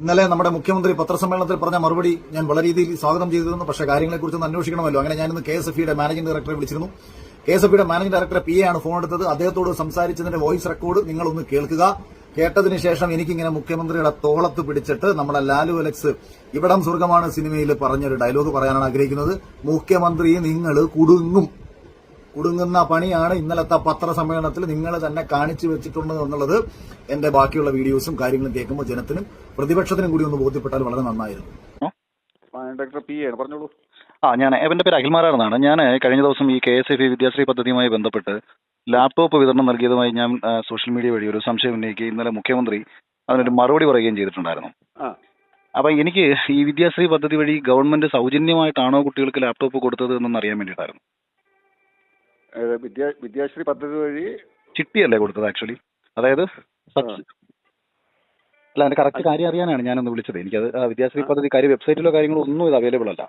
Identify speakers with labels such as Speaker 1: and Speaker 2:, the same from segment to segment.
Speaker 1: ഇന്നലെ നമ്മുടെ മുഖ്യമന്ത്രി പത്രസമ്മേളനത്തിൽ പറഞ്ഞ മറുപടി ഞാൻ വളരെ രീതിയിൽ സ്വാഗതം ചെയ്തിരുന്നു. പക്ഷേ കാര്യങ്ങളെക്കുറിച്ച് ഒന്ന് അന്വേഷിക്കണമല്ലോ. അങ്ങനെ ഞാനിന്ന് കെ എസ് എഫ് ഇയുടെ മാനേജിംഗ് ഡയറക്ടറെ വിളിച്ചിരുന്നു. കെ എസ് എഫ് ഇയുടെ മാനേജിംഗ് ഡയറക്ടറെ പി എ ആണ് ഫോൺ എടുത്തത്. അദ്ദേഹത്തോട് സംസാരിച്ചതിന്റെ വോയിസ് റെക്കോർഡ് നിങ്ങളൊന്ന് കേൾക്കുക. കേട്ടതിന് ശേഷം എനിക്കിങ്ങനെ മുഖ്യമന്ത്രിയുടെ തോളത്ത് പിടിച്ചിട്ട് നമ്മുടെ ലാലു അലക്സ് ഇവിടം സ്വർഗമാണ് സിനിമയിൽ പറഞ്ഞൊരു ഡയലോഗ് പറയാനാണ് ആഗ്രഹിക്കുന്നത്. മുഖ്യമന്ത്രി നിങ്ങൾ കുടുങ്ങും. കുടുങ്ങുന്ന പണിയാണ് ഇന്നലത്തെ പത്രസമ്മേളനത്തിൽ നിങ്ങൾ തന്നെ കാണിച്ചു വെച്ചിട്ടുണ്ട് എന്നുള്ളത് എന്റെ ബാക്കിയുള്ള വീഡിയോസും കാര്യങ്ങളും കേൾക്കുമ്പോൾ ജനത്തിനും പ്രതിപക്ഷത്തിനും കൂടി ഒന്ന് ബോധ്യപ്പെട്ടാൽ വളരെ നന്നായിരുന്നു.
Speaker 2: ഡോക്ടർ പി ആണ് പറഞ്ഞോളൂ.
Speaker 3: ആ ഞാൻ എന്റെ പേര് അഖിൽമാരാണെന്നാണ്. ഞാൻ കഴിഞ്ഞ ദിവസം ഈ കെ എസ് എഫ് വിദ്യാശ്രീ പദ്ധതിയുമായി ബന്ധപ്പെട്ട് ലാപ്ടോപ്പ് വിതരണം നൽകിയതുമായി ഞാൻ സോഷ്യൽ മീഡിയ വഴി ഒരു സംശയം ഉന്നയിക്കുകയും ഇന്നലെ മുഖ്യമന്ത്രി അതിനൊരു മറുപടി പറയുകയും ചെയ്തിട്ടുണ്ടായിരുന്നു.
Speaker 2: ആ.
Speaker 3: അപ്പൊ എനിക്ക് ഈ വിദ്യാശ്രീ പദ്ധതി വഴി ഗവൺമെന്റ് സൗജന്യമായിട്ടാണോ കുട്ടികൾക്ക് ലാപ്ടോപ്പ് കൊടുത്തത് എന്നൊന്ന് അറിയാൻ വേണ്ടിയിട്ടായിരുന്നു.
Speaker 2: വിദ്യാ വിദ്യാശ്രീ പദ്ധതി വഴി
Speaker 3: ചിട്ടിയല്ലേ കൊടുത്തത് ആക്ച്വലി അതായത് അല്ല അതിന്റെ കറക്റ്റ് കാര്യം അറിയാനാണ് ഞാനൊന്ന് വിളിച്ചത്. എനിക്കത് വിദ്യാശ്രീ പദ്ധതി കാര്യം വെബ്സൈറ്റിലോ കാര്യങ്ങളോ ഒന്നും ഇത് അവൈലബിൾ അല്ല.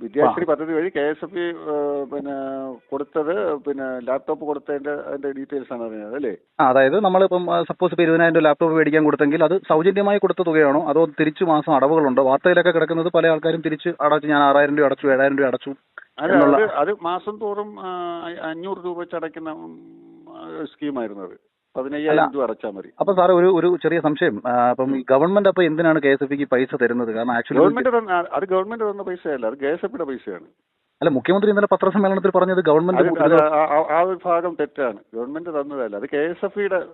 Speaker 2: വിദ്യാശ്രീ പദ്ധതി വഴി കെ എസ് എഫ് പിന്നെ കൊടുത്തത് പിന്നെ ലാപ്ടോപ്പ് കൊടുത്തതിന്റെ അതിന്റെ ഡീറ്റെയിൽസ് ആണ് അറിഞ്ഞത് അല്ലേ?
Speaker 3: അതായത് നമ്മളിപ്പം സപ്പോസ് ഇപ്പോൾ ഇരുപതിനായിരം രൂപ ലാപ്ടോപ്പ് മേടിക്കാൻ കൊടുത്തെങ്കിൽ അത് സൗജന്യമായി കൊടുത്ത തുകയാണോ? അതോ തിരിച്ചു മാസം അടവുകളുണ്ടോ? വാർത്തയിലൊക്കെ കിടക്കുന്നത് പല ആൾക്കാരും തിരിച്ച് അടച്ചു ഞാൻ ആറായിരം രൂപ അടച്ചു ഏഴായിരം രൂപ അടച്ചു
Speaker 2: അത് അത് മാസം തോറും അഞ്ഞൂറ് രൂപ വെച്ച് അടയ്ക്കുന്ന സ്കീമായിരുന്നു അത്. പതിനയ്യായിരം രൂപ അടച്ചാൽ മതി.
Speaker 3: അപ്പൊ സാർ ഒരു ഒരു ചെറിയ സംശയം. അപ്പം ഗവൺമെന്റ് അപ്പൊ എന്തിനാണ് കെ എസ് എഫ് പൈസ തരുന്നത്? കാരണം ആക്ച്വലി
Speaker 2: ഗവൺമെന്റ് അത് ഗവൺമെന്റ് തന്ന പൈസയല്ല അത് കെ എസ് എഫിയുടെ പൈസയാണ്.
Speaker 3: അല്ല മുഖ്യമന്ത്രി ഇന്നലെ പത്രസമ്മേളനത്തിൽ പറഞ്ഞത് ഗവൺമെന്റ്
Speaker 2: ആ- ഒരു ഭാഗം തെറ്റാണ്. ഗവൺമെന്റ് തന്നതല്ല അത് കെ എസ് എഫിയുടെ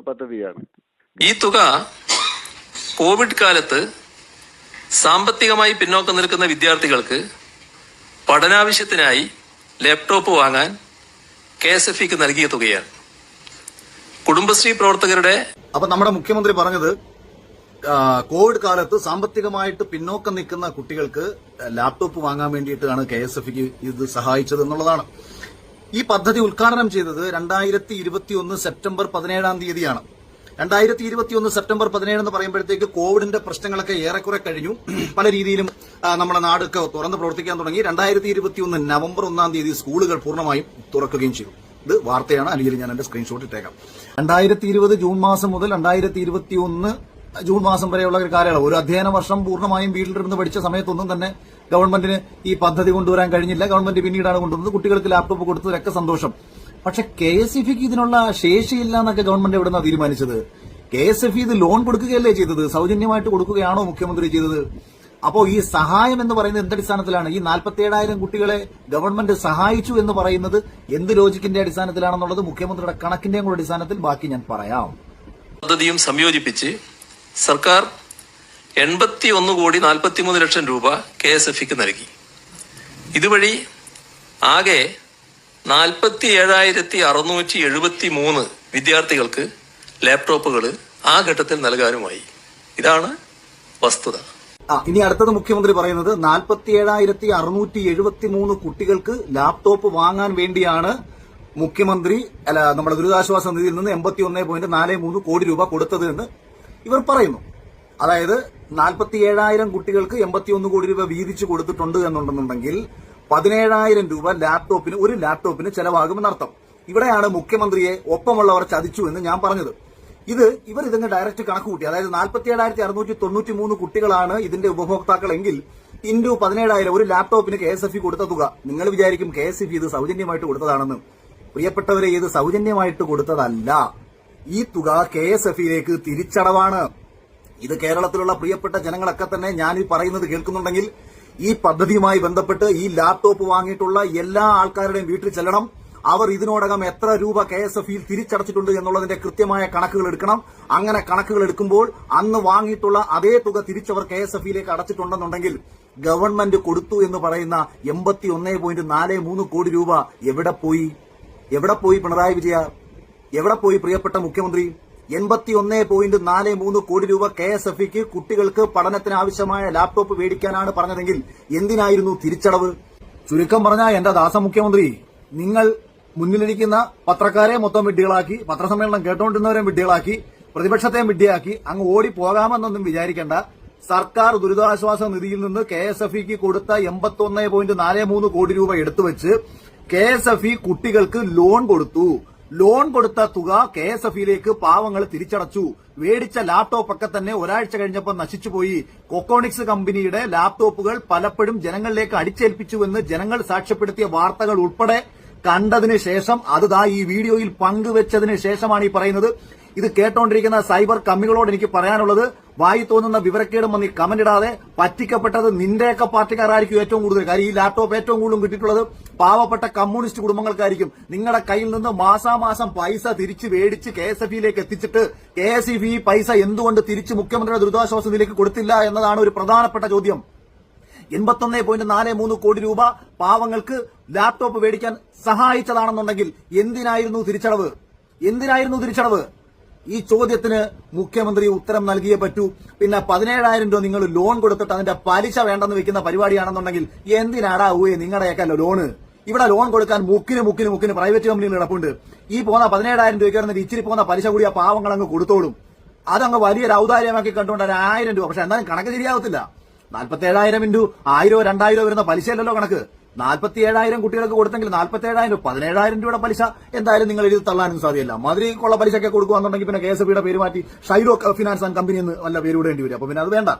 Speaker 2: പദ്ധതിയാണ്.
Speaker 4: ഈ തുക കോവിഡ് കാലത്ത് സാമ്പത്തികമായി പിന്നോക്കം നിൽക്കുന്ന വിദ്യാർത്ഥികൾക്ക് പഠനാവശ്യത്തിനായി ലാപ്ടോപ്പ് വാങ്ങാൻ കെ എസ് എഫ് ഇക്ക് നൽകിയ തുകയാണ്. കുടുംബശ്രീ പ്രവർത്തകരുടെ
Speaker 1: അപ്പൊ നമ്മുടെ മുഖ്യമന്ത്രി പറഞ്ഞത് കോവിഡ് കാലത്ത് സാമ്പത്തികമായിട്ട് പിന്നോക്കം നിൽക്കുന്ന കുട്ടികൾക്ക് ലാപ്ടോപ്പ് വാങ്ങാൻ വേണ്ടിയിട്ടാണ് കെ എസ് എഫ് ഇത് സഹായിച്ചത് എന്നുള്ളതാണ്. ഈ പദ്ധതി ഉദ്ഘാടനം ചെയ്തത് രണ്ടായിരത്തി ഇരുപത്തിയൊന്ന് സെപ്റ്റംബർ പതിനേഴാം തീയതിയാണ്. രണ്ടായിരത്തി ഇരുപത്തിയൊന്ന് സെപ്റ്റംബർ പതിനേഴ് എന്ന് പറയുമ്പോഴത്തേക്ക് കോവിഡിന്റെ പ്രശ്നങ്ങളൊക്കെ ഏറെക്കുറെ കഴിഞ്ഞു. പല രീതിയിലും നമ്മുടെ നാടൊക്കെ തുറന്ന് പ്രവർത്തിക്കാൻ തുടങ്ങി. രണ്ടായിരത്തി ഇരുപത്തിയൊന്ന് നവംബർ ഒന്നാം തീയതി സ്കൂളുകൾ പൂർണമായും തുറക്കുകയും ചെയ്തു. ഇത് വാർത്തയാണ്. അല്ലെങ്കിൽ ഞാൻ എന്റെ സ്ക്രീൻഷോട്ട് ഇട്ടേക്കാം. രണ്ടായിരത്തി ഇരുപത് ജൂൺ മാസം മുതൽ രണ്ടായിരത്തി ഇരുപത്തി ഒന്ന് ജൂൺ മാസം വരെയുള്ള ഒരു കാലയളവ്. ഒരു അധ്യയന വർഷം പൂർണമായും വീട്ടിലിരുന്ന് പഠിച്ച സമയത്തൊന്നും തന്നെ ഗവൺമെന്റിന് ഈ പദ്ധതി കൊണ്ടുവരാൻ കഴിഞ്ഞില്ല. ഗവൺമെന്റ് പിന്നീടാണ് കൊണ്ടുവന്നത്. കുട്ടികൾക്ക് ലാപ്ടോപ്പ് കൊടുത്തതൊക്കെ സന്തോഷം. പക്ഷെ കെ എസ് ഇ ഇതിനുള്ള ശേഷിയില്ല എന്നൊക്കെ ഗവൺമെന്റ് എവിടുന്നാണ് തീരുമാനിച്ചത്. കെ എസ് എഫ് ഇത് ലോൺ കൊടുക്കുകയല്ലേ ചെയ്തത്? സൗജന്യമായിട്ട് കൊടുക്കുകയാണോ മുഖ്യമന്ത്രി ചെയ്തത്? അപ്പോ ഈ സഹായം എന്ന് പറയുന്നത് എന്തടിസ്ഥാനത്തിലാണ്? ഈ നാൽപ്പത്തിയേഴായിരം കുട്ടികളെ ഗവൺമെന്റ് സഹായിച്ചു എന്ന് പറയുന്നത് എന്ത് ലോജിക്കിന്റെ അടിസ്ഥാനത്തിലാണെന്നുള്ളത് മുഖ്യമന്ത്രിയുടെ കണക്കിന്റെയും കൂടെ അടിസ്ഥാനത്തിൽ ബാക്കി ഞാൻ പറയാം.
Speaker 4: പദ്ധതിയും സംയോജിപ്പിച്ച് സർക്കാർ എൺപത്തി ഒന്ന് കോടി നാൽപ്പത്തിമൂന്ന് ലക്ഷം രൂപ കെ എസ് എഫ് ഇക്ക് നൽകി. ഇതുവഴി ആകെ നാൽപ്പത്തി ഏഴായിരത്തി അറുന്നൂറ്റി എഴുപത്തി മൂന്ന് വിദ്യാർത്ഥികൾക്ക് ലാപ്ടോപ്പുകൾ ആ ഘട്ടത്തിൽ നൽകാനുമായി. ഇതാണ് വസ്തുത.
Speaker 1: ഇനി അടുത്തത് മുഖ്യമന്ത്രി പറയുന്നത് നാൽപ്പത്തി ഏഴായിരത്തി അറുന്നൂറ്റി എഴുപത്തി മൂന്ന് കുട്ടികൾക്ക് ലാപ്ടോപ്പ് വാങ്ങാൻ വേണ്ടിയാണ് മുഖ്യമന്ത്രി അല്ല നമ്മുടെ ദുരിതാശ്വാസ നിധിയിൽ നിന്ന് എൺപത്തി ഒന്ന് പോയിന്റ് നാല് മൂന്ന് കോടി രൂപ കൊടുത്തത് എന്ന് ഇവർ പറയുന്നു. അതായത് നാൽപ്പത്തി ഏഴായിരം കുട്ടികൾക്ക് എൺപത്തിയൊന്ന് കോടി രൂപ വീതിച്ചു കൊടുത്തിട്ടുണ്ട് എന്നുണ്ടെന്നുണ്ടെങ്കിൽ പതിനേഴായിരം രൂപ ലാപ്ടോപ്പിന് ഒരു ലാപ്ടോപ്പിന് ചെലവാകുമെന്നർത്ഥം ഇവിടെയാണ് മുഖ്യമന്ത്രിയെ ഒപ്പമുള്ളവർ ചതിച്ചു എന്ന് ഞാൻ പറഞ്ഞത്. ഇത് ഇവർ ഇതിന് ഡയറക്റ്റ് കണക്ക് കൂട്ടി. അതായത് നാൽപ്പത്തിയേഴായിരത്തി അറുന്നൂറ്റി തൊണ്ണൂറ്റി മൂന്ന് കുട്ടികളാണ് ഇതിന്റെ ഉപഭോക്താക്കളെങ്കിൽ ഇൻഡു പതിനേഴായിരം ഒരു ലാപ്ടോപ്പിന് കെ എസ് എഫ് കൊടുത്ത തുക. നിങ്ങൾ വിചാരിക്കും കെ എസ് എഫ് ഇത് സൗജന്യമായിട്ട് കൊടുത്തതാണെന്ന്. പ്രിയപ്പെട്ടവരെ ഇത് സൗജന്യമായിട്ട് കൊടുത്തതല്ല. ഈ തുക കെ എസ് എഫിലേക്ക് തിരിച്ചടവാണ്. ഇത് കേരളത്തിലുള്ള പ്രിയപ്പെട്ട ജനങ്ങളൊക്കെ തന്നെ ഞാൻ ഈ പറയുന്നത് കേൾക്കുന്നുണ്ടെങ്കിൽ ഈ പദ്ധതിയുമായി ബന്ധപ്പെട്ട് ഈ ലാപ്ടോപ്പ് വാങ്ങിയിട്ടുള്ള എല്ലാ ആൾക്കാരുടെയും വീട്ടിൽ ചെല്ലണം. അവർ ഇതിനോടകം എത്ര രൂപ കെ എസ് എഫ് ഇയിൽ തിരിച്ചടച്ചിട്ടുണ്ട് എന്നുള്ളതിന്റെ കൃത്യമായ കണക്കുകൾ എടുക്കണം. അങ്ങനെ കണക്കുകൾ എടുക്കുമ്പോൾ അന്ന് വാങ്ങിയിട്ടുള്ള അതേ തുക തിരിച്ചവർ കെ എസ് എഫ് ഇയിലേക്ക് അടച്ചിട്ടുണ്ടെന്നുണ്ടെങ്കിൽ ഗവൺമെന്റ് കൊടുത്തു എന്ന് പറയുന്ന എൺപത്തി ഒന്നേ പോയിന്റ് നാല് മൂന്ന് കോടി രൂപ എവിടെ പോയി? എവിടെ പോയി പിണറായി വിജയ? എവിടെ പോയി പ്രിയപ്പെട്ട മുഖ്യമന്ത്രി? എൺപത്തി ഒന്ന് പോയിന്റ് നാല് മൂന്ന് കോടി രൂപ കെ എസ് എഫ് ഇക്ക് കുട്ടികൾക്ക് പഠനത്തിന് ആവശ്യമായ ലാപ്ടോപ്പ് മേടിക്കാനാണ് പറഞ്ഞതെങ്കിൽ എന്തിനായിരുന്നു തിരിച്ചടവ്? ചുരുക്കം പറഞ്ഞാൽ എന്റെ ദാസ മുഖ്യമന്ത്രി നിങ്ങൾ മുന്നിലിരിക്കുന്ന പത്രക്കാരെ മൊത്തം വിഡ്ഢികളാക്കി പത്രസമ്മേളനം കേട്ടുകൊണ്ടിരുന്നവരെ വിഡ്ഢികളാക്കി പ്രതിപക്ഷത്തെയും വിഡ്ഢിയാക്കി അങ്ങ് ഓടി പോകാമെന്നൊന്നും വിചാരിക്കേണ്ട. സർക്കാർ ദുരിതാശ്വാസ നിധിയിൽ നിന്ന് കെ എസ് എഫ് ഇക്ക് കൊടുത്ത എൺപത്തി ഒന്ന് പോയിന്റ് നാല് മൂന്ന് കോടി രൂപ എടുത്തുവെച്ച് കെ എസ് എഫ് ഇ കുട്ടികൾക്ക് ലോൺ കൊടുത്തു. ലോൺ കൊടുത്ത തുക കെ എസ് എഫിലേക്ക് പാവങ്ങൾ തിരിച്ചടച്ചു. മേടിച്ച ലാപ്ടോപ്പ് ഒക്കെ തന്നെ ഒരാഴ്ച കഴിഞ്ഞപ്പോൾ നശിച്ചുപോയി. കൊക്കോണിക്സ് കമ്പനിയുടെ ലാപ്ടോപ്പുകൾ പലപ്പോഴും ജനങ്ങളിലേക്ക് അടിച്ചേൽപ്പിച്ചുവെന്ന് ജനങ്ങൾ സാക്ഷ്യപ്പെടുത്തിയ വാർത്തകൾ ഉൾപ്പെടെ കണ്ടതിന് ശേഷം അത് ഈ വീഡിയോയിൽ പങ്കുവച്ചതിന് ശേഷമാണ് ഈ പറയുന്നത്. ഇത് കേട്ടോണ്ടിരിക്കുന്ന സൈബർ കമ്മികളോട് എനിക്ക് പറയാനുള്ളത് വായി തോന്നുന്ന വിവരക്കേടും വന്ന് കമന്റ് ഇടാതെ പറ്റിക്കപ്പെട്ടത് നിന്റെയൊക്കെ പാർട്ടിക്കാരായിരിക്കും ഏറ്റവും കൂടുതൽ. കാര്യം ഈ ലാപ്ടോപ്പ് ഏറ്റവും കൂടുതൽ കിട്ടിയിട്ടുള്ളത് പാവപ്പെട്ട കമ്മ്യൂണിസ്റ്റ് കുടുംബങ്ങൾക്കായിരിക്കും. നിങ്ങളുടെ കയ്യിൽ നിന്ന് മാസാമാസം പൈസ തിരിച്ച് മേടിച്ച് കെ എസ് എഫ് ഇയിലേക്ക് എത്തിച്ചിട്ട് കെ എസ് ഇ പൈസ എന്തുകൊണ്ട് തിരിച്ച് മുഖ്യമന്ത്രിയുടെ ദുരിതാശ്വാസ നിധിയിലേക്ക് കൊടുത്തില്ല എന്നതാണ് ഒരു പ്രധാനപ്പെട്ട ചോദ്യം. എൺപത്തൊന്ന് പോയിന്റ് നാല് മൂന്ന് കോടി രൂപ പാവങ്ങൾക്ക് ലാപ്ടോപ്പ് മേടിക്കാൻ സഹായിച്ചതാണെന്നുണ്ടെങ്കിൽ എന്തിനായിരുന്നു തിരിച്ചടവ്? എന്തിനായിരുന്നു തിരിച്ചടവ്? ഈ ചോദ്യത്തിന് മുഖ്യമന്ത്രി ഉത്തരം നൽകിയേ പറ്റൂ. പിന്നെ പതിനേഴായിരം രൂപ നിങ്ങൾ ലോൺ കൊടുത്തിട്ട് അതിന്റെ പലിശ വേണ്ടെന്ന് വെക്കുന്ന പരിപാടിയാണെന്നുണ്ടെങ്കിൽ എന്തിനാടാ ഊയെ നിങ്ങളുടെയൊക്കെ ലോണ്? ഇവിടെ ലോൺ കൊടുക്കാൻ മുക്കിന് മുക്കിന് മുക്കിന് പ്രൈവറ്റ് കമ്പനികൾ കിടപ്പുണ്ട്. ഈ പോകുന്ന പതിനേഴായിരം രൂപയ്ക്ക് വരുന്നത് ഇച്ചിരി പോകുന്ന പലിശ കൂടി ആ പാവങ്ങൾ അങ്ങ് കൊടുത്തോളും. അതങ്ങ് വലിയൊരു ഔദാര്യമാക്കി കണ്ടുകൊണ്ട് ഒരു ആയിരം രൂപ. പക്ഷെ എന്നാലും കണക്ക് ശരിയാവത്തില്ല. നാൽപ്പത്തി ഏഴായിരം ഇന്റു ആയിരോ രണ്ടായിരോ വരുന്ന പലിശയല്ലല്ലോ കണക്ക്. നാൽപ്പത്തി ഏഴായിരം കുട്ടികൾക്ക് കൊടുത്തെങ്കിൽ നാൽപ്പത്തി ഏഴായിരം പതിനേഴായിരം രൂപയുടെ പലിശ എന്തായാലും നിങ്ങൾ എഴുതി തള്ളാനും സാധ്യമല്ല. മധുരയ്ക്കുള്ള പലിശയൊക്കെ കൊടുക്കുകയാണെന്നുണ്ടെങ്കിൽ പിന്നെ കെ എസ് ബിയുടെ പേര് മാറ്റി ഷൈറോ ഫിനാൻസ് ആൻഡ് കമ്പനി എന്ന് നല്ല പേര് വിടേണ്ടി വരും. അപ്പൊ പിന്നെ അത് വേണ്ട.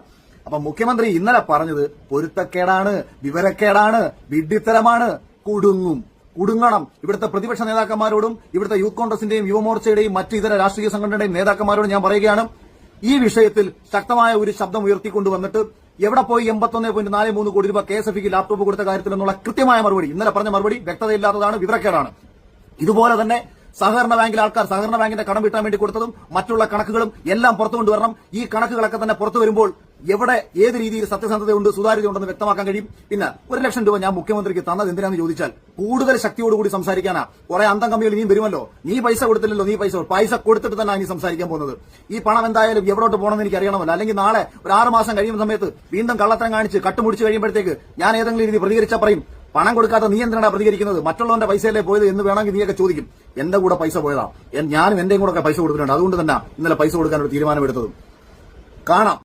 Speaker 1: അപ്പൊ മുഖ്യമന്ത്രി ഇന്നലെ പറഞ്ഞത് പൊരുത്തക്കേടാണ് വിവരക്കേടാണ് വിഡ്ഢിത്തരമാണ്. കുടുങ്ങും. കുടുങ്ങണം. ഇവിടുത്തെ പ്രതിപക്ഷ നേതാക്കന്മാരോടും ഇവിടുത്തെ യൂത്ത് കോൺഗ്രസിന്റെയും യുവമോർച്ചയുടെയും മറ്റു ഇതര രാഷ്ട്രീയ സംഘടനയുടെയും നേതാക്കന്മാരോടും ഞാൻ പറയുകയാണ് ഈ വിഷയത്തിൽ ശക്തമായ ഒരു ശബ്ദം ഉയർത്തിക്കൊണ്ടുവന്നിട്ട് എവിടെ പോയി എൺപത്തൊന്ന് പോയിന്റ് നാല് മൂന്ന് കോടി രൂപ കെ എസ് എഫ് ലാപ്ടോപ്പ് കൊടുത്ത കാര്യത്തിൽ നിന്നുള്ള കൃത്യമായ മറുപടി. ഇന്നലെ പറഞ്ഞ മറുപടി വ്യക്തതയില്ലാത്തതാണ് വിവരക്കേടാണ്. ഇതുപോലെ തന്നെ സഹകരണ ബാങ്കിലെ ആൾക്കാർ സഹകരണ ബാങ്കിന്റെ കടം വീട്ടാൻ വേണ്ടി കൊടുത്തതും മറ്റുള്ള കണക്കുകളും എല്ലാം പുറത്തു കൊണ്ടുവരണം. ഈ കണക്കുകളൊക്കെ തന്നെ പുറത്തു വരുമ്പോൾ എവിടെ ഏത് രീതിയിൽ സത്യസന്ധതയുണ്ട് സുതാര്യതയുണ്ടെന്ന് വ്യക്തമാക്കാൻ കഴിയും. പിന്നെ ഒരു ലക്ഷം രൂപ ഞാൻ മുഖ്യമന്ത്രിക്ക് തന്നത് എന്തിനാന്ന് ചോദിച്ചാൽ കൂടുതൽ ശക്തിയോടുകൂടി സംസാരിക്കാനാ. കുറെ അന്തം കമ്മികൾ ഇനിയും വരുമല്ലോ? നീ പൈസ കൊടുത്തില്ലല്ലോ നീ പൈസ പൈസ കൊടുത്തിട്ട് തന്നെ ഇനി സംസാരിക്കാൻ പോകുന്നത്. ഈ പണം എന്തായാലും എവിടോട്ട് പോകണമെന്ന് എനിക്ക് അറിയണമല്ലോ. അല്ലെങ്കിൽ നാളെ ഒരു ആറ് മാസം കഴിയുന്ന സമയത്ത് വീണ്ടും കള്ളത്തരം കാണിച്ച് കട്ടുമുടിച്ച് കഴിയുമ്പോഴത്തേക്ക് ഞാൻ ഏതെങ്കിലും രീതി പ്രതികരിച്ചാൽ പറയും. പണം കൊടുക്കാത്ത നീ എന്തിനാണ് പ്രതികരിക്കുന്നത്? മറ്റുള്ളവന്റെ പൈസയല്ലേ പോയത് എന്ന് വേണമെങ്കിൽ നീയൊക്കെ ചോദിക്കും. എന്റെ കൂടെ പൈസ പോയതാ. ഞാനും എന്റെയും കൂടെ പൈസ കൊടുത്തിട്ടുണ്ട്. അതുകൊണ്ട് തന്നെ ഇന്നലെ പൈസ കൊടുക്കാൻ ഒരു തീരുമാനമെടുത്തതും. കാണാം.